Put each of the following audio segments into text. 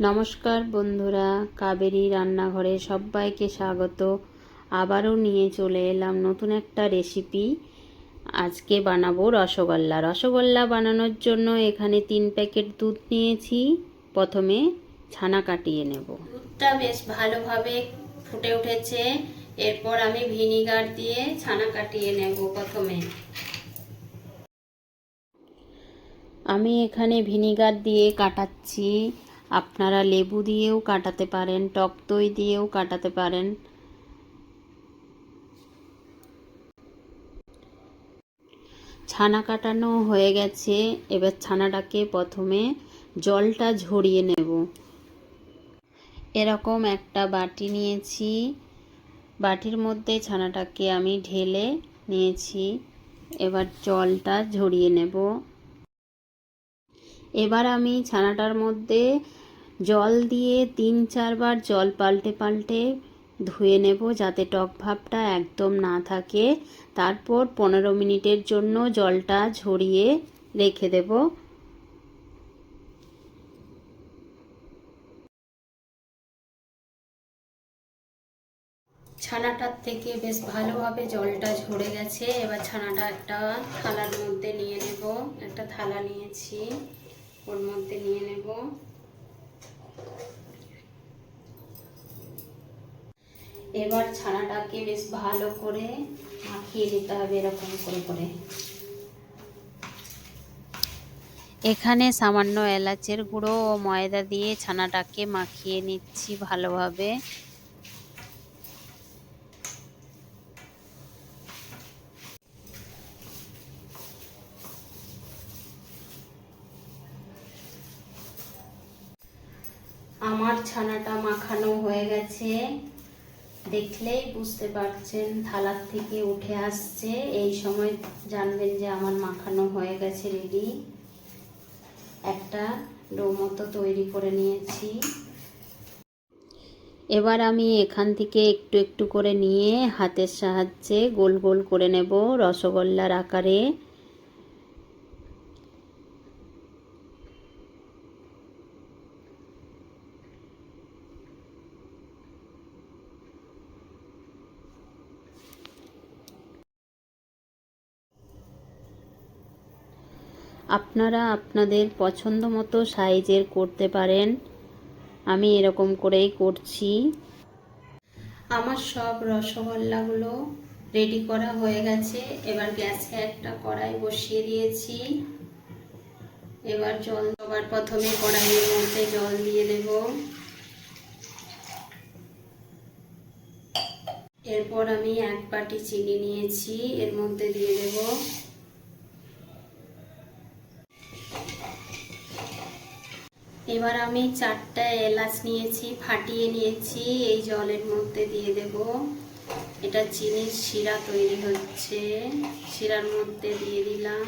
নমস্কার বন্ধুরা কাবেরী রান্নাঘরে সবাইকে স্বাগত। আবারও নিয়ে চলে এলাম নতুন একটা রেসিপি। আজকে বানাবো রসগোল্লা। রসগোল্লা বানানোর জন্য এখানে তিন প্যাকেট দুধ নিয়েছি। প্রথমে ছানা কাটিয়ে নেব। দুধটা বেশ ভালোভাবে ফুটে উঠেছে। এরপর আমি ভিনিগার দিয়ে ছানা কাটিয়ে নেব প্রথমে। আমি এখানে ভিনিগার দিয়ে কাটাচ্ছি। আপনারা লেবু দিয়েও কাটাতে পারেন, টক দই দিয়েও কাটাতে পারেন। ছানা কাটানো হয়ে গেছে, এবার ছানাটাকে প্রথমে জলটা ঝরিয়ে নেব। এরকম একটা বাটি নিয়েছি। বাটির মধ্যে ছানাটাকে আমি ঢেলে নিয়েছি। এবার জলটা ঝরিয়ে নেব। এবার আমি ছানাটার মধ্যে জল দিয়ে তিন চারবার জল পাল্টে পাল্টে ধুয়ে নেব যাতে টক ভাবটা একদম না থাকে। তারপর পনেরো মিনিটের জন্য জলটা ঝরিয়ে রেখে দেব। ছানাটার থেকে বেশ ভালোভাবে জলটা ঝরে গেছে। এবার ছানাটা একটা থালার মধ্যে নিয়ে নেব। একটা থালা নিয়েছি। ওর মধ্যে নিয়ে নেব। এবার ছানাটাকে বেশ ভালো করে মাখিয়ে দিতে হবে এরকম করে করে। এখানে সামান্য এলাচের গুঁড়ো ও ময়দা দিয়ে ছানাটাকে মাখিয়ে নিচ্ছি ভালোভাবে। আমার ছানাটা মাখানো হয়ে গেছে। দেখলেই বুঝতে পারছেন, থালার থেকে উঠে আসছে। এই সময় জানবেন যে আমার মাখানো হয়ে গেছে রেডি একটা ডো মতো তৈরি করে নিয়েছি। এবার আমি এখান থেকে একটু একটু করে নিয়ে হাতের সাহায্যে গোল গোল করে নেব রসগোল্লার আকারে। আপনারা আপনাদের পছন্দ মতো সাইজের করতে পারেন। আমি এরকম করেই করছি। আমার সব রসগোল্লাগুলো রেডি করা হয়ে গেছে। এবার গ্যাসে একটা কড়াই বসিয়ে দিয়েছি। এবার জল দেওয়ার প্রথমে কড়াইয়ের মধ্যে জল দিয়ে দেব। এরপর আমি এক বাটি চিনি নিয়েছি, এর মধ্যে দিয়ে দেবো। এবার আমি চারটা এলাচ নিয়েছি, ফাটিয়ে নিয়েছি, এই জলের মধ্যে দিয়ে দেব। এটা চিনির শিরা তৈরি হচ্ছে, শিরার মধ্যে দিয়ে দিলাম।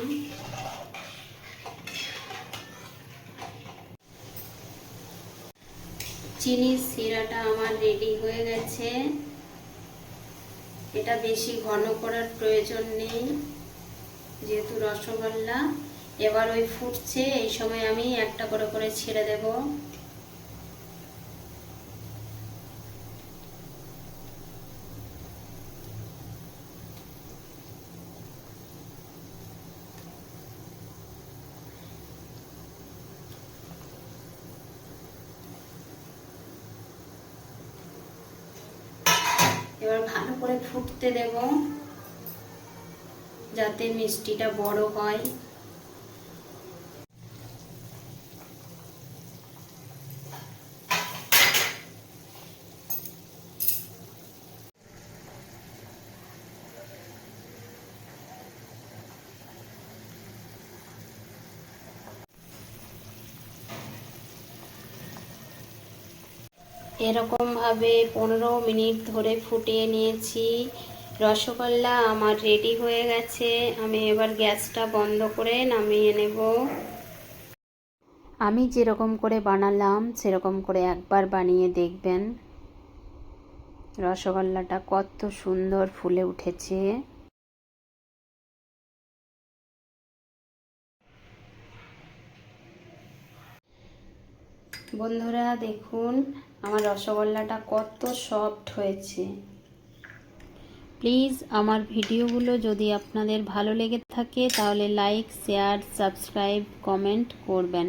চিনির শিরাটা আমার রেডি হয়ে গেছে। এটা বেশি ঘন করার প্রয়োজন নেই, যেহেতু রসগোল্লা। এবার ওই ফুটছে, এই সময় আমি একটা করে করে ছেড়ে দেব। এবার ভালো করে ফুটতে দেব, যাতে মিষ্টিটা বড় হয়। এরকমভাবে পনেরো মিনিট ধরে ফুটিয়ে নিয়েছি। রসগোল্লা আমার রেডি হয়ে গেছে। আমি এবার গ্যাসটা বন্ধ করে নামিয়ে নেব। আমি যেরকম করে বানালাম, সেরকম করে একবার বানিয়ে দেখবেন। রসগোল্লাটা কত সুন্দর ফুলে উঠেছে। বন্ধুরা, দেখুন আমার রসগোল্লাটা কত সফট হয়েছে। প্লিজ আমার ভিডিওগুলো যদি আপনাদের ভালো লেগে থাকে, তাহলে লাইক শেয়ার সাবস্ক্রাইব কমেন্ট করবেন।